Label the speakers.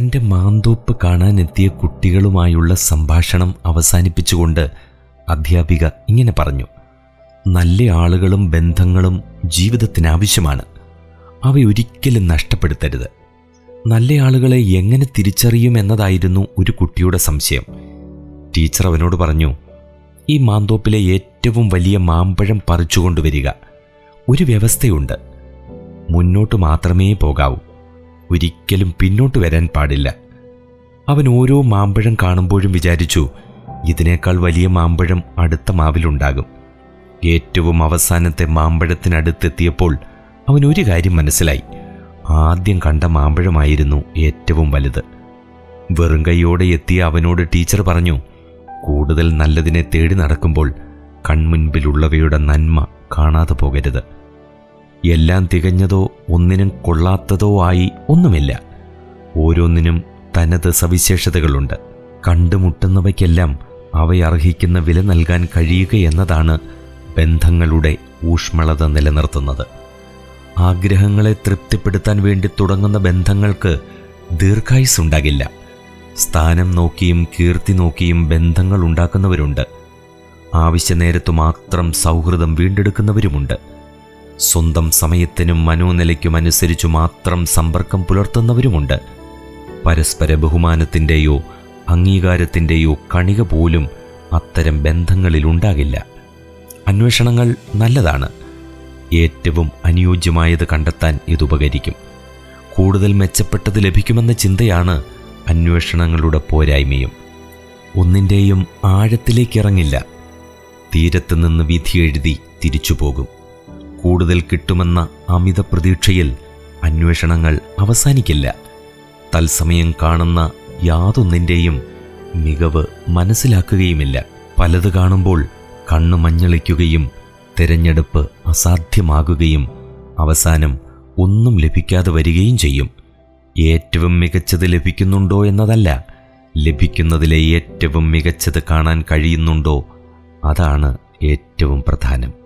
Speaker 1: തന്റെ മാന്തോപ്പ് കാണാനെത്തിയ കുട്ടികളുമായുള്ള സംഭാഷണം അവസാനിപ്പിച്ചുകൊണ്ട് അധ്യാപിക ഇങ്ങനെ പറഞ്ഞു. നല്ല ആളുകളും ബന്ധങ്ങളും ജീവിതത്തിനാവശ്യമാണ്. അവയൊരിക്കലും നഷ്ടപ്പെടുത്തരുത്. നല്ല ആളുകളെ എങ്ങനെ തിരിച്ചറിയും എന്നതായിരുന്നു ഒരു കുട്ടിയുടെ സംശയം. ടീച്ചർ അവനോട് പറഞ്ഞു ഈ മാന്തോപ്പിലെ ഏറ്റവും വലിയ മാമ്പഴം പറിച്ചുകൊണ്ടുവരിക. ഒരു വ്യവസ്ഥയുണ്ട്. മുന്നോട്ട് മാത്രമേ പോകാവൂ. ഒരിക്കലും പിന്നോട്ട് വരാൻ പാടില്ല. അവൻ ഓരോ മാമ്പഴം കാണുമ്പോഴും വിചാരിച്ചു ഇതിനേക്കാൾ വലിയ മാമ്പഴം അടുത്ത മാവിലുണ്ടാകും. ഏറ്റവും അവസാനത്തെ മാമ്പഴത്തിനടുത്തെത്തിയപ്പോൾ അവൻ ഒരു കാര്യം മനസ്സിലായി. ആദ്യം കണ്ട മാമ്പഴമായിരുന്നു ഏറ്റവും വലുത്. വെറും കൈയോടെ എത്തിയ അവനോട് ടീച്ചർ പറഞ്ഞു കൂടുതൽ നല്ലതിനെ തേടി നടക്കുമ്പോൾ കൺമുൻപിലുള്ളവയുടെ നന്മ കാണാതെ പോകരുത്. എല്ലാം തികഞ്ഞതോ ഒന്നിനും കൊള്ളാത്തതോ ആയി ഒന്നുമില്ല. ഓരോന്നിനും തനത് സവിശേഷതകളുണ്ട്. കണ്ടുമുട്ടുന്നവയ്ക്കെല്ലാം അവയർഹിക്കുന്ന വില നൽകാൻ കഴിയുക എന്നതാണ് ബന്ധങ്ങളുടെ ഊഷ്മളത നിലനിർത്തുന്നത്. ആഗ്രഹങ്ങളെ തൃപ്തിപ്പെടുത്താൻ വേണ്ടി തുടങ്ങുന്ന ബന്ധങ്ങൾക്ക് ദീർഘായുസുണ്ടാകില്ല സ്ഥാനം നോക്കിയും കീർത്തി നോക്കിയും ബന്ധങ്ങൾ ഉണ്ടാക്കുന്നവരുണ്ട്. ആവശ്യനേരത്തു മാത്രം സൗഹൃദം വീണ്ടെടുക്കുന്നവരുമുണ്ട്. സ്വന്തം സമയത്തിനും മനോനിലയ്ക്കും അനുസരിച്ചു മാത്രം സമ്പർക്കം പുലർത്തുന്നവരുമുണ്ട്. പരസ്പര ബഹുമാനത്തിന്റെയോ അംഗീകാരത്തിന്റെയോ കണിക പോലും അത്തരം ബന്ധങ്ങളിലുണ്ടാകില്ല. അന്വേഷണങ്ങൾ നല്ലതാണ്. ഏറ്റവും അനുയോജ്യമായത് കണ്ടെത്താൻ ഇതുപകരിക്കും കൂടുതൽ മെച്ചപ്പെട്ടത് ലഭിക്കുമെന്ന ചിന്തയാണ് അന്വേഷണങ്ങളുടെ പോരായ്മയും. ഒന്നിന്റെയും ആഴത്തിലേക്കിറങ്ങില്ല. തീരത്ത് നിന്ന് വിധി എഴുതി തിരിച്ചു പോകും കൂടുതൽ കിട്ടുമെന്ന അമിത പ്രതീക്ഷയിൽ അന്വേഷണങ്ങൾ അവസാനിക്കില്ല. തത്സമയം കാണുന്ന യാതൊന്നിന്റെയും മികവ് മനസ്സിലാക്കുകയുമില്ല. പലത് കാണുമ്പോൾ കണ്ണു മഞ്ഞളിക്കുകയും തിരഞ്ഞെടുപ്പ് അസാധ്യമാകുകയും അവസാനം ഒന്നും ലഭിക്കാതെ വരികയും ചെയ്യും. ഏറ്റവും മികച്ചത് ലഭിക്കുന്നുണ്ടോ എന്നതല്ല. ലഭിക്കുന്നതിലെ ഏറ്റവും മികച്ചത് കാണാൻ കഴിയുന്നുണ്ടോ? അതാണ് ഏറ്റവും പ്രധാനം.